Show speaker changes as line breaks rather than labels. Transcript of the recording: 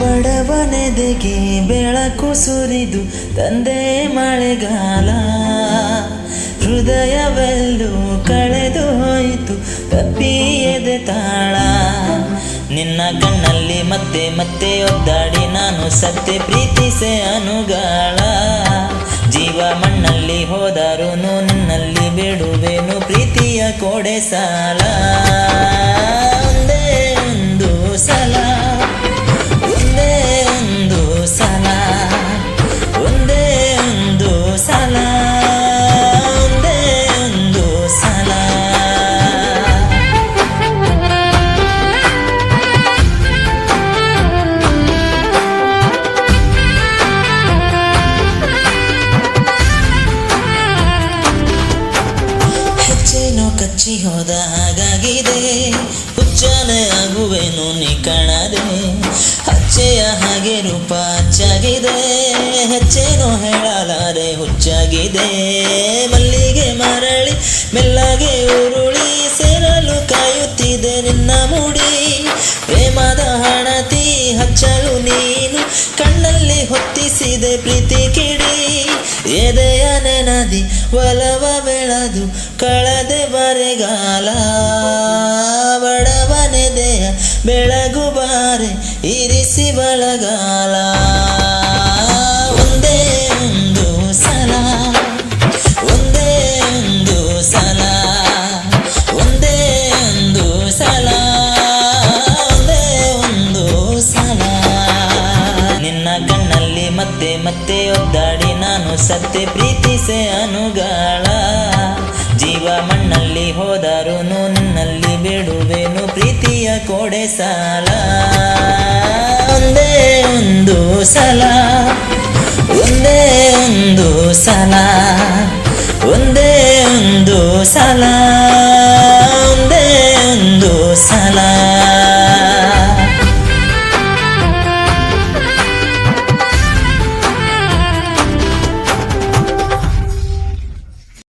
ಬಡವನೆದೆಗೆ ಬೆಳಕು ಸುರಿದು ತಂದೆ ಮಳೆಗಾಲ. ಹೃದಯವೆಲ್ಲೂ ಕಳೆದು ಹೋಯಿತು ತಪ್ಪಿಯದೆ ತಾಳ. ನಿನ್ನ ಕಣ್ಣಲ್ಲಿ ಮತ್ತೆ ಮತ್ತೆ ಒದ್ದಾಡಿ ನಾನು ಸತ್ತೆ ಪ್ರೀತಿಸೆ ಅನುಗಾಳ. ಜೀವ ಮಣ್ಣಲ್ಲಿ ಹೋದರೂ ಬಿಡುವೆನು ಪ್ರೀತಿಯ ಕೋಡೆ ಸಾಲ. ಕಚ್ಚಿ ಹೋದ ಹಾಗಾಗಿದೆ. ಹುಚ್ಚನೆ ಆಗುವೆನು ನೀ ಕಾಣದೆ ಹಚ್ಚೆಯ ಹಾಗೆ ರೂಪ ಹಚ್ಚಾಗಿದೆ. ಹೆಚ್ಚೇನು ಹೇಳಲಾರೆ ಹುಚ್ಚಾಗಿದೆ. ಮಲ್ಲಿಗೆ ಮರಳಿ ಮೆಲ್ಲಗೆ ಉರುಳಿ ಸೇರಲು ಕಾಯುತ್ತಿದೆ ನಿನ್ನ ಮುಡಿ. ಪ್ರೇಮದ ಹಣತಿ ಹಚ್ಚಲು ನೀನು ಕಣ್ಣಲ್ಲಿ ಹೊತ್ತಿಸಿದೆ ಪ್ರೀತಿ ಕಿಡಿ. ಎದೆಯ ನೆನದಿ ಒಲವ ಬೆಳೆದು ಕಳದೆ ಬರೆಗಾಲ. ಬಡವನೆದೆಯ ಬೆಳಗು ಬಾರೆ ಇರಿಸಿ ಬಳಗಾಲ. ಮತ್ತೆ ಒದ್ದಾಡಿ ನಾನು ಸತ್ಯ ಪ್ರೀತಿಸೆ ಅನುಗಾಳ. ಜೀವ ಮಣ್ಣಲ್ಲಿ ಹೋದರೂ ನನ್ನಲ್ಲಿ ಬಿಡುವೆನು ಪ್ರೀತಿಯ ಕೋಡೆ ಸಾಲ. ಒಂದೇ ಒಂದು ಸಲ, ಒಂದೇ ಒಂದು ಸಲ, ಒಂದೇ ಒಂದು ಸಲ, ಒಂದೇ ಒಂದು ಸಲ.